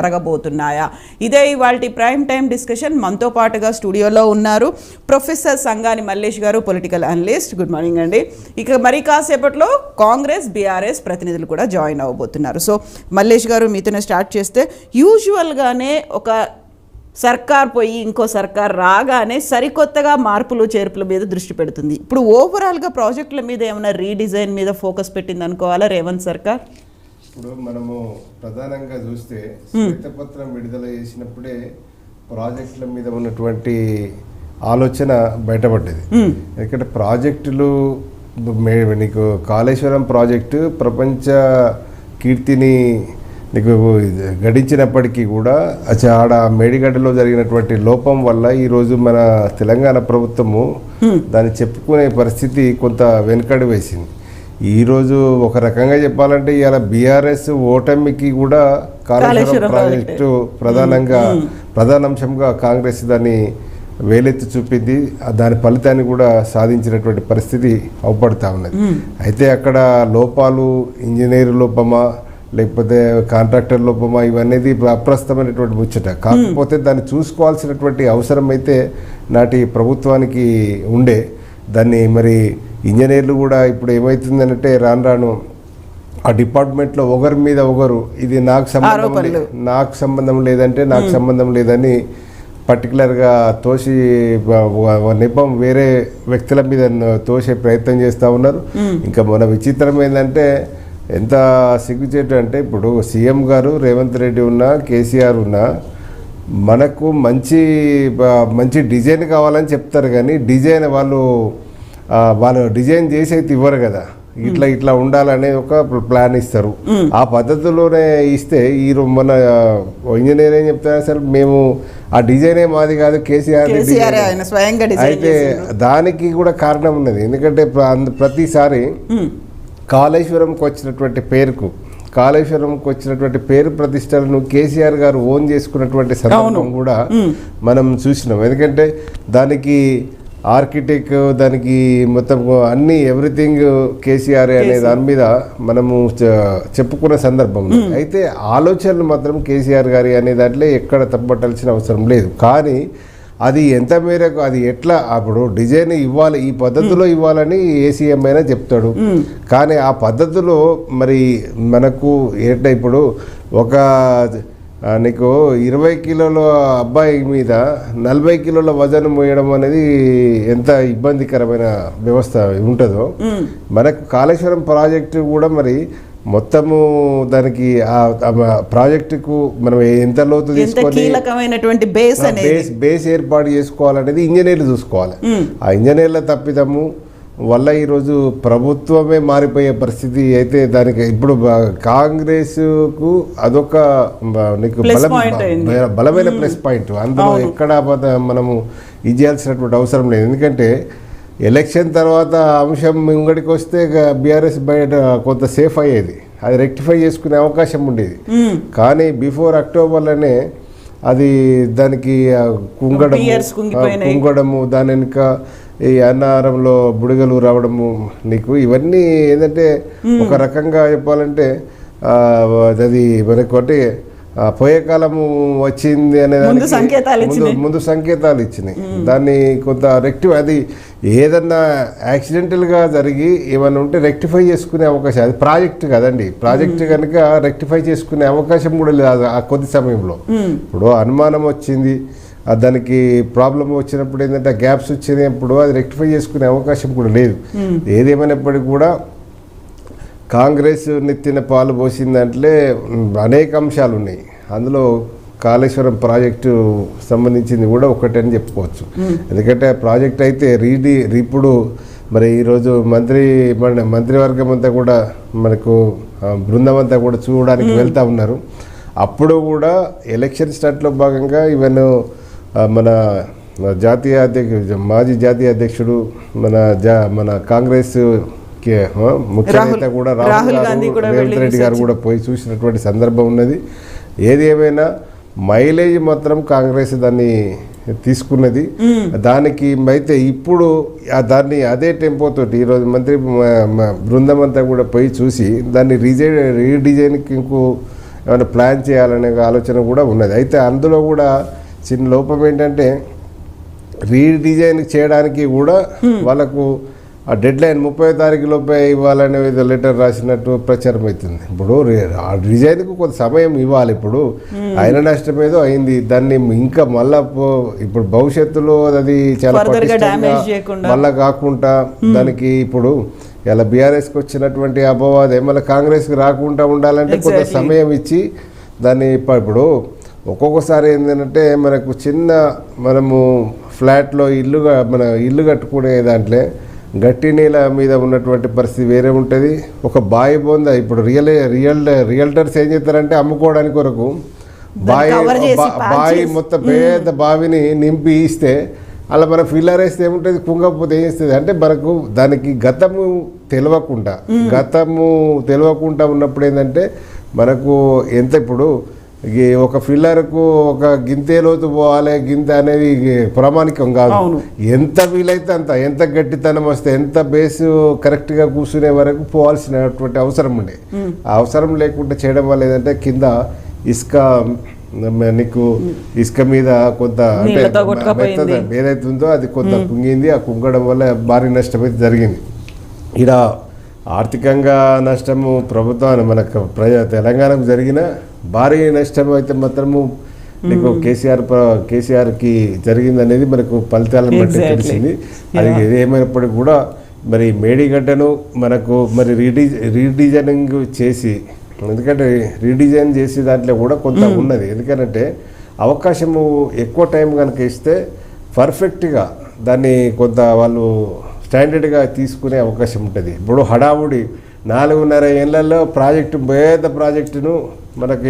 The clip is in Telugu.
జరగబోతున్నాయా? ఇదే ఇవాళ ప్రైమ్ టైం డిస్కషన్. మనతో పాటుగా స్టూడియోలో ఉన్నారు ప్రొఫెసర్ సంగాని మల్లేష్ గారు పొలిటికల్ అనలిస్ట్. గుడ్ మార్నింగ్ అండి. ఇక మరి కాసేపట్లో కాంగ్రెస్ బీఆర్ఎస్ ప్రతినిధులు కూడా జాయిన్ అవ్వబోతున్నారు. సో మల్లేష్ గారు మీతోనే స్టార్ట్ చేస్తే యూజువల్గానే ఒక సర్కార్ పోయి ఇంకో సర్కార్ రాగానే సరికొత్తగా మార్పులు చేర్పుల మీద దృష్టి పెడుతుంది. ఇప్పుడు ఓవరాల్గా ప్రాజెక్టుల మీద ఏమైనా రీడిజైన్ మీద ఫోకస్ పెట్టింది అనుకోవాలా రేవంత్ సర్కార్? ఇప్పుడు మనము ప్రధానంగా చూస్తే శ్వేతపత్రం విడుదల చేసినప్పుడే ప్రాజెక్టుల మీద ఉన్నటువంటి ఆలోచన బయటపడ్డది. ఎందుకంటే ప్రాజెక్టులు నీకు కాళేశ్వరం ప్రాజెక్టు ప్రపంచ కీర్తిని నీకు గడించినప్పటికీ కూడా అచ్చ ఆడ మేడిగడ్డలో జరిగినటువంటి లోపం వల్ల ఈరోజు మన తెలంగాణ ప్రభుత్వము దాన్ని చెప్పుకునే పరిస్థితి కొంత వెనుకడి వేసింది. ఈరోజు ఒక రకంగా చెప్పాలంటే ఇవాళ బీఆర్ఎస్ ఓటమికి కూడా కాళేశ్వరం ప్రాజెక్టు ప్రధానంగా ప్రధాన అంశంగా కాంగ్రెస్ దాన్ని వేలెత్తి చూపింది. దాని ఫలితాన్ని కూడా సాధించినటువంటి పరిస్థితి అవపడతా ఉన్నది. అయితే అక్కడ లోపాలు ఇంజనీర్ లోపమా లేకపోతే కాంట్రాక్టర్ లోపమా ఇవన్నీ అప్రస్తుతమైనటువంటి ముచ్చట. కాకపోతే దాన్ని చూసుకోవాల్సినటువంటి అవసరం అయితే నాటి ప్రభుత్వానికి ఉండే. దాన్ని మరి ఇంజనీర్లు కూడా ఇప్పుడు ఏమవుతుందంటే రాను రాను ఆ డిపార్ట్మెంట్లో ఒకరి మీద ఒకరు ఇది నాకు సంబంధం నాకు సంబంధం లేదంటే నాకు సంబంధం లేదని పర్టికులర్గా తోసి నెపం వేరే వ్యక్తుల మీద తోసే ప్రయత్నం చేస్తూ ఉన్నారు. ఇంకా మన విచిత్రం ఏంటంటే ఎంత సిగ్గుచేటు అంటే ఇప్పుడు సీఎం గారు రేవంత్ రెడ్డి ఉన్నా కేసీఆర్ ఉన్నా మనకు మంచి మంచి డిజైన్ కావాలని చెప్తారు కానీ డిజైన్ వాళ్ళు వాళ్ళు డిజైన్ చేసి అయితే ఇవ్వరు కదా. ఇట్లా ఇట్లా ఉండాలనే ఒక ప్లాన్ ఇస్తారు. ఆ పద్ధతిలోనే ఇస్తే ఈ మన ఇంజనీర్ ఏం చెప్తారు అసలు? మేము ఆ డిజైనే మాది కాదు కేసీఆర్ అయితే దానికి కూడా కారణం ఉన్నది. ఎందుకంటే ప్రతిసారి కాళేశ్వరంకి వచ్చినటువంటి పేరుకు కాళేశ్వరంకి వచ్చినటువంటి పేరు ప్రతిష్టలను కేసీఆర్ గారు ఓన్ చేసుకున్నటువంటి సందర్భం కూడా మనం చూసినాం. ఎందుకంటే దానికి ఆర్కిటెక్ట్ దానికి మొత్తం అన్ని ఎవ్రీథింగ్ కేసీఆర్ అనే దాని మీద మనము చెప్పుకున్న సందర్భం. అయితే ఆలోచనలు మాత్రం కేసీఆర్ గారి అనే దాంట్లో ఎక్కడ తప్పట్టాల్సిన అవసరం లేదు. కానీ అది ఎంత మేరకు అది ఎట్లా అప్పుడు డిజైన్ ఇవ్వాలి ఈ పద్ధతిలో ఇవ్వాలని ఏసీఎం అయినా చెప్తాడు. కానీ ఆ పద్ధతిలో మరి మనకు ఎట్లా ఇప్పుడు ఒక నీకు ఇరవై కిలోల అబ్బాయి మీద నలభై కిలోల వజన్ మోయడం అనేది ఎంత ఇబ్బందికరమైన వ్యవస్థ ఉంటుందో. మనకు కాళేశ్వరం ప్రాజెక్టు కూడా మరి మొత్తము దానికి ప్రాజెక్టుకు మనం ఎంత లోతు తీసుకొని అనేది. బేస్ బేస్ ఏర్పాటు చేసుకోవాలనేది ఇంజనీర్లు చూసుకోవాలి. ఆ ఇంజనీర్ల తప్పిదము వల్ల ఈరోజు ప్రభుత్వమే మారిపోయే పరిస్థితి అయితే దానికి ఇప్పుడు కాంగ్రెస్కు అదొక నీకు Plus బలం point అయింది. బ- బలమైన ప్లస్ పాయింట్ అందులో ఎక్కడ మనము ఇది చేయాల్సినటువంటి అవసరం లేదు. ఎందుకంటే ఎలక్షన్ తర్వాత అంశం ముంగడికి వస్తే బీఆర్ఎస్ బయట కొంత సేఫ్ అయ్యేది. అది రెక్టిఫై చేసుకునే అవకాశం ఉండేది. కానీ బిఫోర్ అక్టోబర్లోనే అది దానికి కుంగడము కుంగడము దాని వెనుక ఈ అన్నారంలో బుడగలు రావడము నీకు ఇవన్నీ ఏంటంటే ఒక రకంగా చెప్పాలంటే అది మనకు అంటే ఆ, పోయే కాలము వచ్చింది అనే ముందు సంకేతాలు ముందు ముందు సంకేతాలు ఇచ్చినాయి. దాన్ని కొంత రెక్టిఫై అది ఏదన్నా యాక్సిడెంటల్గా జరిగి ఏమైనా ఉంటే రెక్టిఫై చేసుకునే అవకాశం అది ప్రాజెక్ట్ కదండి. ప్రాజెక్ట్ కనుక రెక్టిఫై చేసుకునే అవకాశం కూడా లేదు ఆ- కొద్ది సమయంలో. ఇప్పుడు అనుమానం వచ్చింది దానికి ప్రాబ్లం వచ్చినప్పుడు ఏంటంటే గ్యాప్స్ వచ్చినప్పుడు అది రెక్టిఫై చేసుకునే అవకాశం కూడా లేదు. ఏదేమైనప్పటికీ కూడా కాంగ్రెస్ నెత్తిన పాలు ఉమ్, అనేక అంశాలు ఉన్నాయి. అందులో కాళేశ్వరం ప్రాజెక్టు సంబంధించింది కూడా ఒకటని చెప్పుకోవచ్చు. ఎందుకంటే ఆ ప్రాజెక్ట్ అయితే రీడి ఇప్పుడు మరి ఈరోజు మంత్రి మన మంత్రివర్గం అంతా కూడా మనకు బృందం అంతా కూడా చూడడానికి వెళ్తా ఉన్నారు. అప్పుడు కూడా ఎలక్షన్ స్టార్ట్లో భాగంగా ఈవెన్ ఆ, మన జాతీయ అధ్యక్షుడు మాజీ జాతీయ అధ్యక్షుడు మన జా మన కాంగ్రెస్ ముఖ్య నేత కూడా రాహుల్ రేవంత్ రెడ్డి గారు కూడా పోయి చూసినటువంటి సందర్భం ఉన్నది. ఏది ఏమైనా మైలేజ్ మాత్రం కాంగ్రెస్ దాన్ని తీసుకున్నది. దానికి అయితే ఇప్పుడు ఆ దాన్ని అదే టెంపో తోటి ఈరోజు మంత్రి బృందం అంతా కూడా పోయి చూసి దాన్ని రీజైన్ రీడిజైన్కి ఇంకో ఏమైనా ప్లాన్ చేయాలనే ఆలోచన కూడా ఉన్నది. అయితే అందులో కూడా చిన్న లోపం ఏంటంటే రీడిజైన్ చేయడానికి కూడా వాళ్ళకు ఆ డెడ్ లైన్ ముప్పై తారీఖు లోపే ఇవ్వాలనే లెటర్ రాసినట్టు ప్రచారం అవుతుంది. ఇప్పుడు ఆ డిజైన్కు కొంత సమయం ఇవ్వాలి ఇప్పుడు. అయిన నష్టం ఏదో అయింది. దాన్ని ఇంకా మళ్ళా ఇప్పుడు భవిష్యత్తులో అది చాలా. మళ్ళా కాకుండా దానికి ఇప్పుడు ఇలా బీఆర్ఎస్కి వచ్చినటువంటి అపవాదే మళ్ళీ కాంగ్రెస్కి రాకుండా ఉండాలంటే కొంత. సమయం ఇచ్చి దాన్ని ఇప్ప- ఇప్పుడు ఒక్కొక్కసారి ఏంటంటే మనకు చిన్న మనము ఫ్లాట్లో ఇల్లుగా మన ఇల్లు కట్టుకునే దాంట్లో గట్టి నేల మీద ఉన్నటువంటి పరిస్థితి వేరే ఉంటుంది. ఒక బాయి బొంద ఇప్పుడు రియల్ రియల్ రియల్టర్స్ ఏం చేస్తారంటే అమ్ముకోవడానికి కొరకు బాయి cover చేసి, బా- patch బాయి. మొత్తం పేద బావిని నింపి ఇస్తే అలా మన ఫిల్లర్ వేస్తే ఏముంటుంది? కుంగపోతే ఏం చేస్తుంది? అంటే మనకు దానికి గతము తెలియకుండా గతము తెలియకుండా ఉన్నప్పుడు ఏంటంటే మనకు ఎంత ఇప్పుడు ఒక ఫిల్లర్కు ఒక గింతే లోతు పోవాలి గింత అనేది ప్రామాణికం కాదు. ఎంత వీలైతే అంత ఎంత గట్టితనం వస్తే ఎంత బేస్ కరెక్ట్గా కూర్చునే వరకు పోవాల్సినటువంటి అవసరం ఉండే. ఆ అవసరం లేకుండా చేయడం వల్ల ఏంటంటే కింద ఇసుక నీకు ఇసుక మీద కొంత అంటే నీళ్ళతో కొట్టుకుపోయింది. మెత్తద ఏదైతే ఉందో అది కొంత కుంగింది ఆ కుంగడం వల్ల భారీ నష్టం అయితే జరిగింది. ఇక్కడ ఆర్థికంగా నష్టము ప్రభుత్వాన్ని మనకు ప్రజా తెలంగాణకు జరిగిన భారీ నష్టం అయితే మాత్రము నీకు కేసీఆర్ కేసీఆర్కి జరిగింది అనేది మనకు ఫలితాలను బట్టి. తెలిసింది. అది ఏమైనప్పటికీ కూడా మరి మేడిగడ్డను మనకు మరి రీడి రీడిజైనింగ్ చేసి ఎందుకంటే రీడిజైన్ చేసే దాంట్లో కూడా కొంత ఉన్నది. ఎందుకంటే అవకాశము ఎక్కువ టైం కనుక ఇస్తే పర్ఫెక్ట్గా దాన్ని కొంత వాళ్ళు స్టాండర్డ్గా తీసుకునే అవకాశం ఉంటుంది. ఇప్పుడు హడావుడి నాలుగున్నర ఏళ్ళలో ప్రాజెక్టు పేద ప్రాజెక్టును మనకి